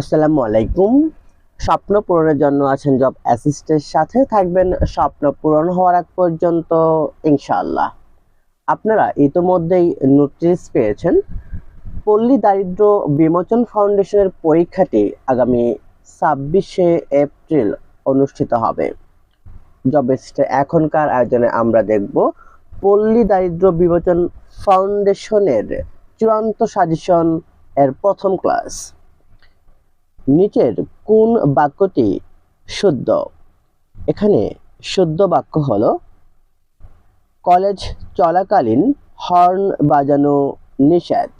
আসসালামু আলাইকুম। স্বপ্ন পূরণের জন্য আছেন জব অ্যাসিস্টের সাথে থাকবেন স্বপ্ন পূরণ হওয়ার আগ পর্যন্ত, ইনশাআল্লাহ। আপনারা ইতোমধ্যেই নোটিশ পেয়েছেন, পল্লী দারিদ্র বিমোচন ফাউন্ডেশনের পরীক্ষাটি আগামী ছাব্বিশে এপ্রিল অনুষ্ঠিত হবে। জব এখনকার আয়োজনে আমরা দেখব পল্লী দারিদ্র বিমোচন ফাউন্ডেশনের চূড়ান্ত সাজেশন এর প্রথম ক্লাস নিচের কোন বাক্যটি শুদ্ধ? এখানে শুদ্ধ বাক্য হল, কলেজ চলাকালীন হর্ন বাজানো নিষেধ।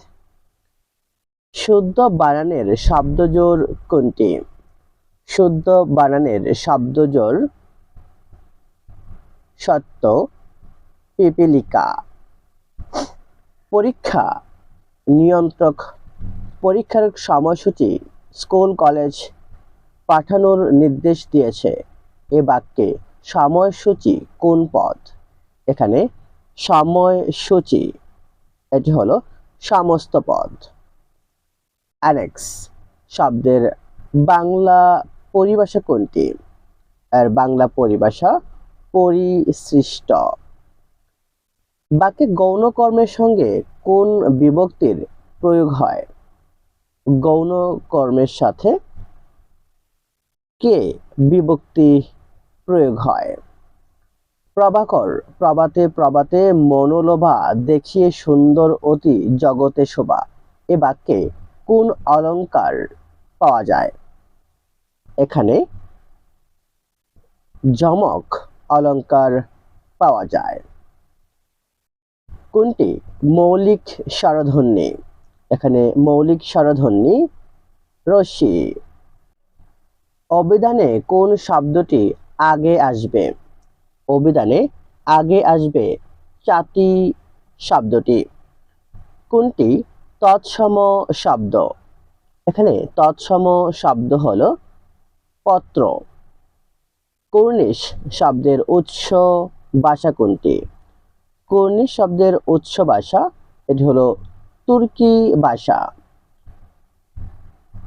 শুদ্ধ বানানের শব্দজোর কোনটি? শুদ্ধ বানানের শব্দজোর সত্য, পিপিলিকা। পরীক্ষা নিয়ন্ত্রক, পরীক্ষার সময়সূচি স্কুল, কলেজ পাঠানোর নির্দেশ দিয়েছে এ বাক্যে সময়সূচি কোন পদ? এখানে সময়সূচি, এটি হলো সমস্ত পদ। অ্যানেক্স শব্দের বাংলা পরিভাষা কোনটি? আর বাংলা পরিভাষা পরিসৃষ্ট। বাক্যে গৌণকর্মের সঙ্গে কোন বিভক্তির প্রয়োগ হয়? গৌণ কর্মের সাথে কে বিভক্তি প্রয়োগ হয়? প্রভাকর, প্রভাতে প্রভাতে মনোলোভা, দেখিয়ে সুন্দর অতি জগতে শোভা। এ বাক্যে কোন অলংকার পাওয়া যায়? এখানে যমক অলংকার পাওয়া যায়। কোনটি মৌলিক স্বরধ্বনি এখানে মৌলিক স্বরধ্বনি, রশ্মি। অভিধানে কোন শব্দটি আগে আসবে? অভিধানে আগে আসবে চাতি শব্দটি। কোনটি? তৎসম শব্দ। এখানে তৎসম শব্দ হলো পত্র। কর্নিশ শব্দের উৎস ভাষা কোনটি? কর্নিশ শব্দের উৎস ভাষা, এটি হলো তুর্কি ভাষা।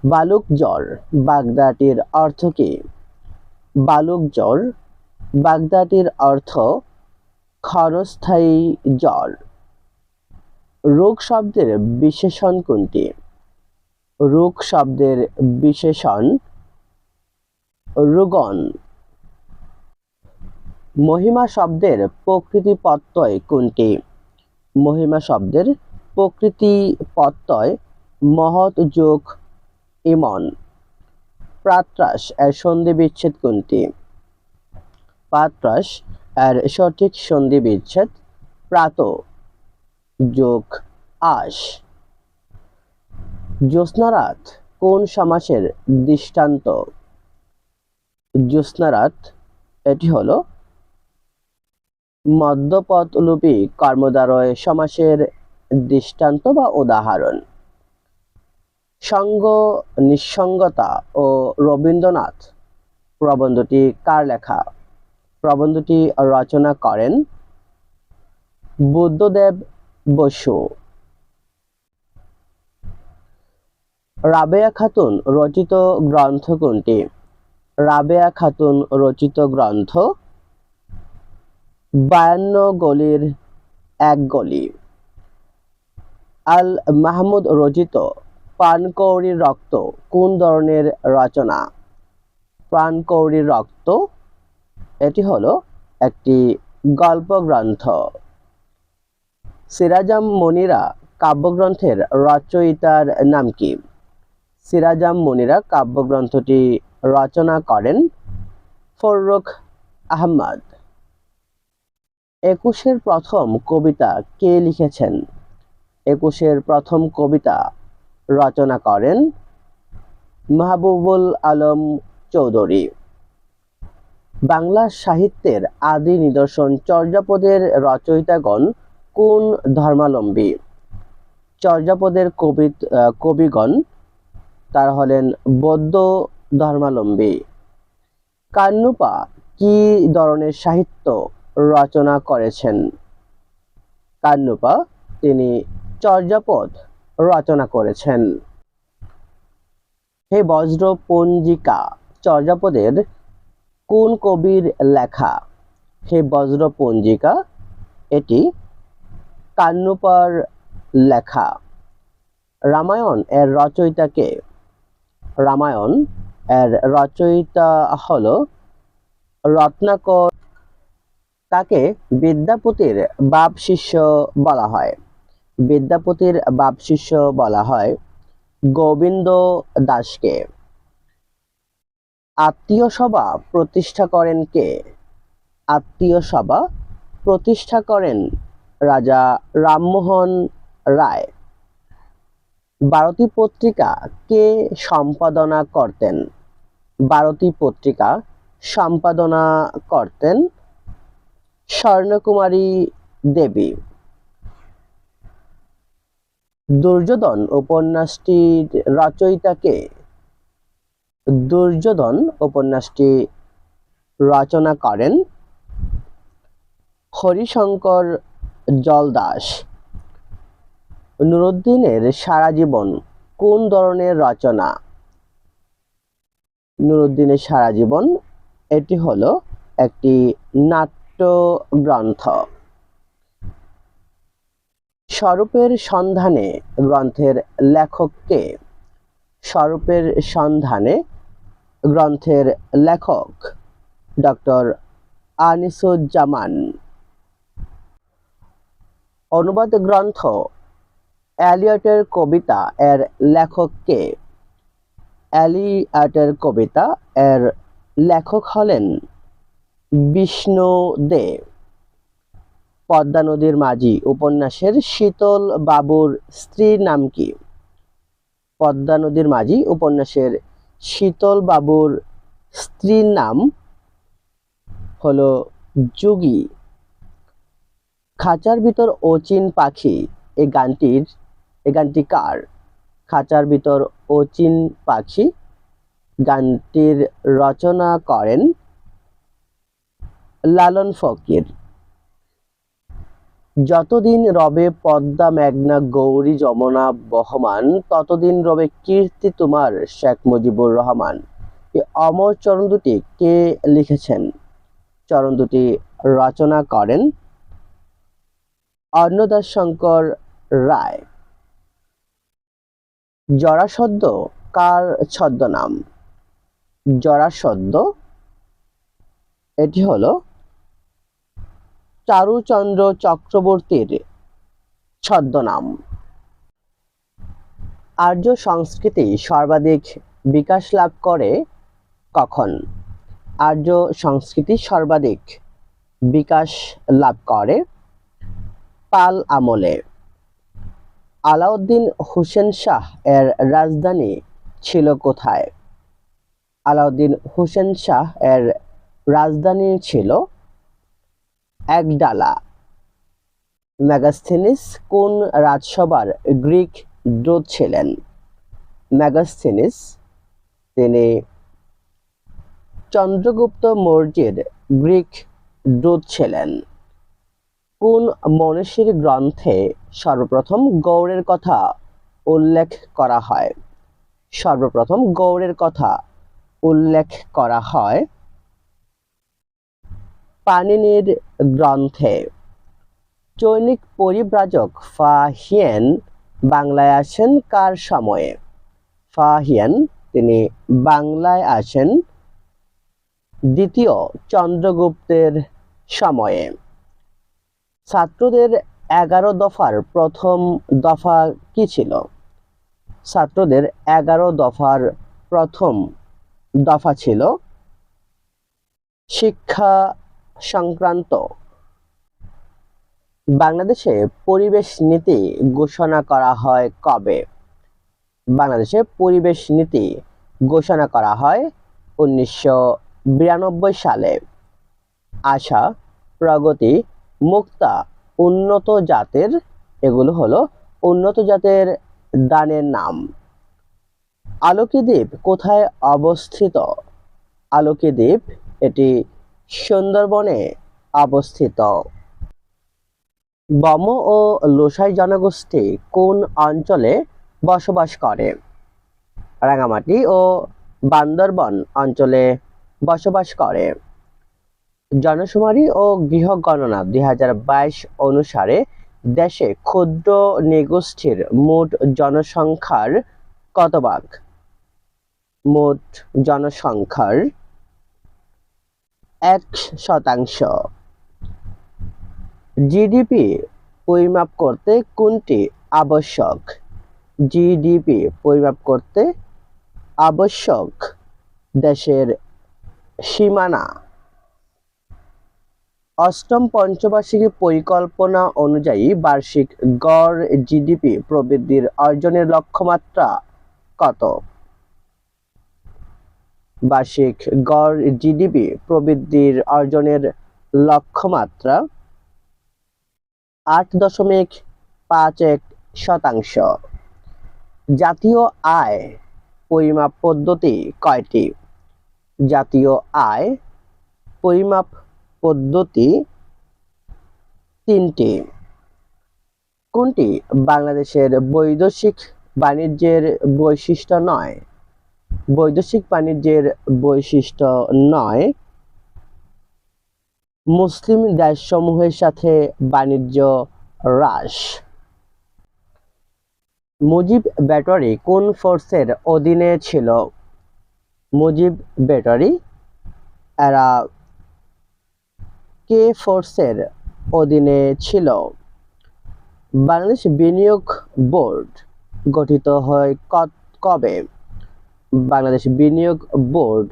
বালুক জ্বর বাগদাটির অর্থ কি? বালুক জ্বর বাগদাটির অর্থ ক্ষণস্থায়ী জ্বর। রোগ শব্দের বিশেষণ কোনটি? রোগ শব্দের বিশেষণ রোগন। মহিমা শব্দের প্রকৃতি প্রত্যয় কোনটি? মহিমা শব্দের প্রকৃতি প্রত্যয়, মহৎ যোগ ইমন। প্রাত্রাস এর সন্ধি বিচ্ছেদ কোনটি? প্রাত্রাস এর সঠিক সন্ধি বিচ্ছেদ প্রাত যোগ আস। জ্যোৎস্নারাত কোন সমাসের দৃষ্টান্ত? জ্যোৎস্নারাত, এটি হলো মধ্যপদলোপী কর্মদ্বারয় সমাসের দৃষ্টান্ত বা উদাহরণ। সঙ্গ, নিঃসঙ্গতা ও রবীন্দ্রনাথ প্রবন্ধটি কার লেখা? প্রবন্ধটি রচনা করেন বুদ্ধদেব বসু। রাবেয়া খাতুন রচিত গ্রন্থ কোনটি? রাবেয়া খাতুন রচিত গ্রন্থ বায়ান্ন গলির এক গলি। আল মাহমুদ রচিত পানকৌড়ির রক্ত কোন ধরনের রচনা? প্রাণকৌড়ির রক্ত? এটি হলো একটি গল্প গ্রন্থ সিরাজাম মনিরা কাব্যগ্রন্থের রচয়িতার নাম কি? সিরাজাম মনিরা কাব্যগ্রন্থটি রচনা করেন ফররুখ আহমদ। একুশের প্রথম কবিতা কে লিখেছেন? একুশের প্রথম কবিতা রচনা করেন মাহবুবুল আলম চৌধুরী। বাংলা সাহিত্যের আদি নিদর্শন চর্যাপদের রচয়িতাগণ কোন ধর্মালম্বী চর্যাপদের কবি কবিগণ তার হলেন বৌদ্ধ ধর্মালম্বী কান্নুপা কি ধরনের সাহিত্য রচনা করেছেন? কান্নুপা তিনি চর্যাপদ রচনা করেছেন। হে বজ্র পঞ্জিকা চর্যাপদের কোন কবির লেখা? হে বজ্র পঞ্জিকা এটি কান্নুপার লেখা। রামায়ণ এর রচয়িতাকে রামায়ণ এর রচয়িতা হলো রত্নাকর। তাকে বিদ্যাপতির বাপ শিষ্য বলা হয়। বিদ্যাপতির বাপ শিষ্য বলা হয় গোবিন্দ দাসকে। আত্মীয় সভা প্রতিষ্ঠা করেন কে? আত্মীয় সভা প্রতিষ্ঠা করেন রাজা রামমোহন রায়। ভারতী পত্রিকা কে সম্পাদনা করতেন? ভারতী পত্রিকা সম্পাদনা করতেন স্বর্ণকুমারী দেবী। দুর্যোধন উপন্যাসটির রচয়িতাকে? দুর্যোধন উপন্যাসটি রচনা করেন হরিশঙ্কর জলদাস। নুরুদ্দিনের সারা জীবন কোন ধরনের রচনা? নুরুদ্দিনের সারা জীবন এটি হলো একটি নাট্য গ্রন্থ স্বরূপের সন্ধানে গ্রন্থের লেখককে, স্বরূপের সন্ধানে গ্রন্থের লেখক ডক্টর আনিসুজ্জামান। অনুবাদ গ্রন্থ অ্যালিয়টের কবিতা এর লেখককে অ্যালিয়টের কবিতা এর লেখক হলেন বিষ্ণু দেব পদ্মা নদীর মাঝি। উপন্যাসের শীতল বাবুর স্ত্রীর নাম কি? পদ্মা নদীর মাঝি, উপন্যাসের শীতল বাবুর স্ত্রীর নাম হলো যুগী। খাঁচার ভিতর অচিন পাখি এই গানটির এই গানটি কার? খাঁচার ভিতর অচিন পাখি, গানটির রচনা করেন লালন ফকির। যতদিন রবে পদ্মা মেঘনা গৌরী যমুনা বহমান, ততদিন রবে কীর্তি তোমার শেখ মুজিবুর রহমান। এই অমর চরণ দুটি কে লিখেছেন? চরণ দুটি রচনা করেন অন্নদাস শঙ্কর রায়। জরাসদ্ধ কার ছদ্মনাম? জরাসদ্ধ? এটি হলো চারুচন্দ্র চক্রবর্তীর ছদ্মনাম। আর্য সংস্কৃতি সর্বাধিক বিকাশ লাভ করে কখন? আর্য সংস্কৃতি সর্বাধিক বিকাশ লাভ করে পাল আমলে। আলাউদ্দিন হোসেন শাহ এর রাজধানী ছিল কোথায়? আলাউদ্দিন হোসেন শাহ এর রাজধানী ছিল একডালা ম্যাগাস্থেনিস কোন রাজসভার গ্রিক দূত ছিলেন? ম্যাগাস্থেনিস, তিনি চন্দ্রগুপ্ত মৌর্যের গ্রিক দূত ছিলেন। কোন মনীষীর গ্রন্থে সর্বপ্রথম গৌড়ের কথা উল্লেখ করা হয়? সর্বপ্রথম গৌড়ের কথা উল্লেখ করা হয় পানিনির গ্রন্থে। চৈনিক পরিব্রাজক ফাহিয়েন বাংলায় আসেন কার সময়ে? ফাহিয়ান তিনি বাংলায় আসেন দ্বিতীয় চন্দ্রগুপ্তের সময়ে। ছাত্রদের এগারো দফার প্রথম দফা কি ছিল? ছাত্রদের এগারো দফার প্রথম দফা ছিল শিক্ষা সংক্রান্ত। বাংলাদেশে পরিবেশ নীতি ঘোষণা করা হয় কবে? বাংলাদেশে পরিবেশ নীতি ঘোষণা করা হয় উনিশশো বিরানব্বই সালে। আশা, প্রগতি, মুক্তা, উন্নত জাতের, এগুলো হলো উন্নত জাতের দানের নাম। আলোকী দ্বীপ কোথায় অবস্থিত? আলোকী দ্বীপ এটি সুন্দরবনে অবস্থিত। বম ও লোসাই জনগোষ্ঠী কোন অঞ্চলে বসবাস করে? রাঙামাটি ও বান্দরবন অঞ্চলে বসবাস করে। জনশুমারি ও গৃহ গণনা দুই হাজার বাইশ অনুসারে দেশে ক্ষুদ্র নৃগোষ্ঠীর মোট জনসংখ্যার কত ভাগ? মোট জনসংখ্যার এক শতাংশ। জিডিপি পরিমাপ করতে কোনটি আবশ্যক? জিডিপি পরিমাপ করতে আবশ্যক দেশের সীমানা। অষ্টম পঞ্চবার্ষিকী পরিকল্পনা অনুযায়ী বার্ষিক গড় জিডিপি প্রবৃদ্ধির অর্জনের লক্ষ্যমাত্রা কত? বার্ষিক গড় জিডিপি প্রবৃদ্ধির অর্জনের লক্ষ্যমাত্রা আট দশমিক পাঁচ এক শতাংশ। জাতীয় আয় পরিমাপ পদ্ধতি কয়টি? জাতীয় আয় পরিমাপ পদ্ধতি তিনটি। কোনটি বাংলাদেশের বৈদেশিক বাণিজ্যের বৈশিষ্ট্য নয়? বৈদেশিক বাণিজ্যের বৈশিষ্ট্য নয়। মুসলিম দেশসমূহের সাথে বাণিজ্য হ্রাস। মুজিব ব্যাটারি কোন ফোর্সের অধীনে ছিল? মুজিব ব্যাটারি এরা কে ফোর্সের অধীনে ছিল? বাংলাদেশ বিনিয়োগ বোর্ড গঠিত হয় কবে? বাংলাদেশ বিনিয়োগ বোর্ড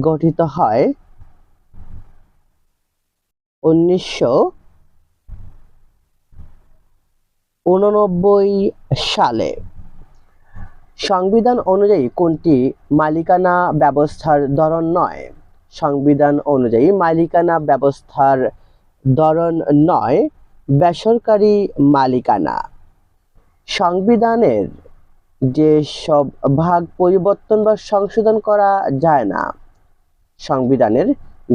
গঠিত হয় উনিশশো উননব্বই সালে। সংবিধান অনুযায়ী কোনটি মালিকানা ব্যবস্থার ধরন নয়? সংবিধান অনুযায়ী মালিকানা ব্যবস্থার ধরন নয়, বেসরকারি মালিকানা। সংবিধানের যে সব ভাগ পরিবর্তন বা সংশোধন করা যায় না। সংবিধানের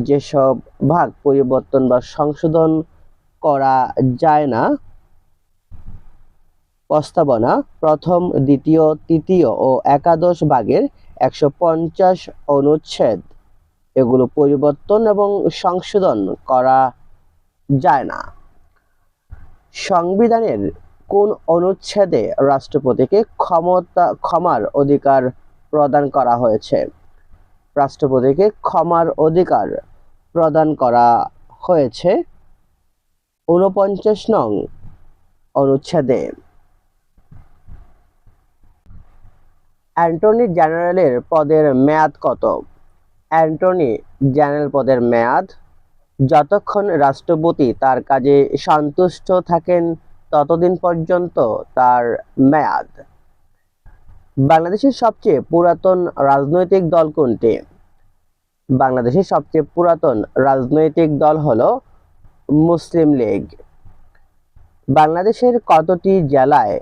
যেসব ভাগ পরিবর্তন বা সংশোধন করা যায় না, প্রস্তাবনা প্রথম, দ্বিতীয়, তৃতীয় ও একাদশ ভাগের একশো পঞ্চাশ অনুচ্ছেদ। এগুলো পরিবর্তন এবং সংশোধন করা যায় না। সংবিধানের কোন অনুচ্ছেদে রাষ্ট্রপতিকে ক্ষমতা, ক্ষমার অধিকার প্রদান করা হয়েছে? রাষ্ট্রপতিকে ক্ষমার অধিকার প্রদান করা হয়েছে ঊনপঞ্চাশ নং অনুচ্ছেদে। অ্যান্টনি জেনারেলের পদের মেয়াদ কত? অ্যান্টনি জেনারেল পদের মেয়াদ, যতক্ষণ রাষ্ট্রপতি তার কাজে সন্তুষ্ট থাকেন ততদিন পর্যন্ত তার মেয়াদ। বাংলাদেশের সবচেয়ে পুরাতন রাজনৈতিক দল কোনটি? বাংলাদেশের সবচেয়ে পুরাতন রাজনৈতিক দল হল মুসলিম লীগ। বাংলাদেশের কতটি জেলায়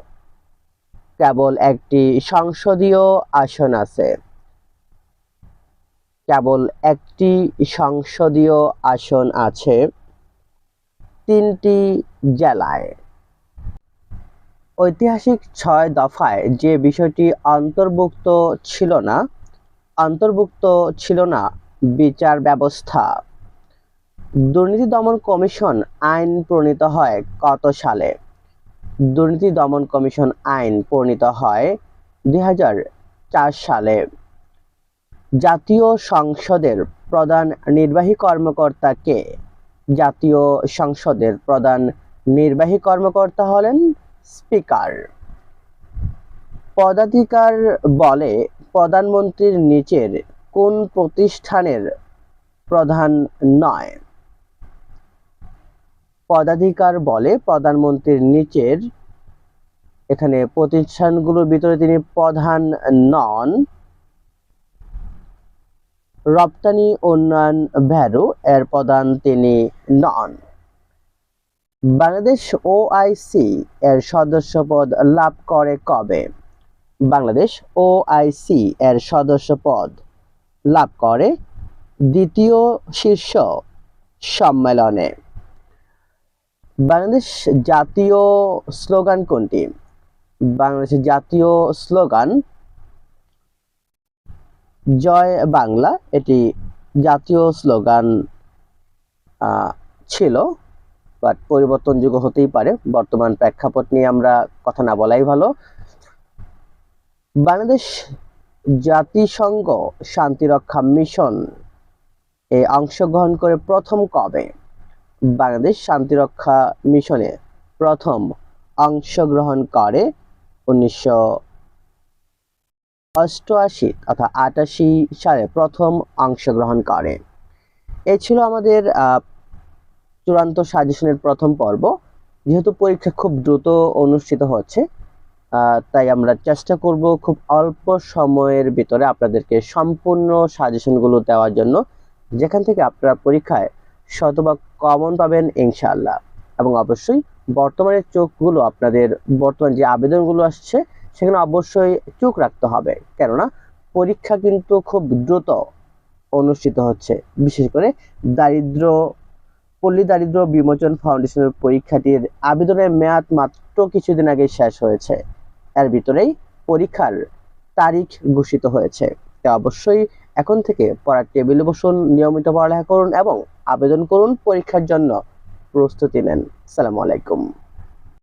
কেবল একটি সংসদীয় আসন আছে? কেবল একটি সংসদীয় আসন আছে তিনটি জেলায়। ঐতিহাসিক ছয় দফায় যে বিষয়টি অন্তর্ভুক্ত ছিল না, অন্তর্ভুক্ত ছিল না বিচার ব্যবস্থা। দুর্নীতি দমন কমিশন আইন প্রণীত হয় কত সালে? দুর্নীতি দমন কমিশন আইন প্রণীত হয় দুই হাজার চার সালে। জাতীয় সংসদের প্রধান নির্বাহী কর্মকর্তা কে? জাতীয় সংসদের প্রধান নির্বাহী কর্মকর্তা হলেন স্পিকার। পদাধিকার বলে প্রধানমন্ত্রীর নিচের কোন প্রতিষ্ঠানের প্রধান নয়। পদাধিকার বলে প্রধানমন্ত্রীর নিচের এখানে প্রতিষ্ঠানগুলোর ভিতরে তিনি প্রধান নন। রপ্তানি, উন্নয়ন ভ্যারু এর প্রধান তিনি নন। বাংলাদেশ ওআইসি এর সদস্য পদ লাভ করে কবে? বাংলাদেশ ওআইসি এর সদস্য পদ লাভ করে দ্বিতীয় শীর্ষ সম্মেলনে। বাংলাদেশ জাতীয় স্লোগান কোনটি? বাংলাদেশের জাতীয় স্লোগান জয় বাংলা, এটি জাতীয় স্লোগান ছিল। বাট পরিবর্তনযোগ্য হতেই পারে। বর্তমান প্রেক্ষাপট নিয়ে আমরা কথা না বলাই ভালো। বাংলাদেশ জাতিসংঘ শান্তিরক্ষা মিশন এ অংশগ্রহণ করে প্রথম কবে? বাংলাদেশ শান্তিরক্ষা মিশনে প্রথম অংশগ্রহণ করে উনিশশো অষ্টআশি তথা আটাশি সালে প্রথম অংশগ্রহণ করে। এ ছিল আমাদের চূড়ান্ত সাজেশনের প্রথম পর্ব। যেহেতু পরীক্ষা খুব দ্রুত অনুষ্ঠিত হচ্ছে তাই আমরা চেষ্টা করব খুব অল্প সময়ের ভিতরে আপনাদেরকে সম্পূর্ণ সাজেশনগুলো দেওয়ার জন্য, যেখান থেকে আপনারা পরীক্ষায় শতভাগ কমন পাবেন ইনশাআল্লাহ। এবং অবশ্যই বর্তমানের চোখগুলো আপনাদের, বর্তমান যে আবেদনগুলো আসছে, সেখানে অবশ্যই চোখ রাখতে হবে। কেননা, পরীক্ষা কিন্তু খুব দ্রুত অনুষ্ঠিত হচ্ছে। বিশেষ করে দারিদ্র পল্লী দারিদ্র বিমোচন ফাউন্ডেশনের পরীক্ষাটির আবেদনের মেয়াদ মাত্র কিছুদিন আগে শেষ হয়েছে। এর ভিতরেই পরীক্ষার তারিখ ঘোষিত হয়েছে। তা অবশ্যই এখন থেকে পড়ার টেবিলে বসুন, নিয়মিত পড়ালেখা করুন এবং আবেদন করুন পরীক্ষার জন্য। প্রস্তুতি নেন। সালামু আলাইকুম।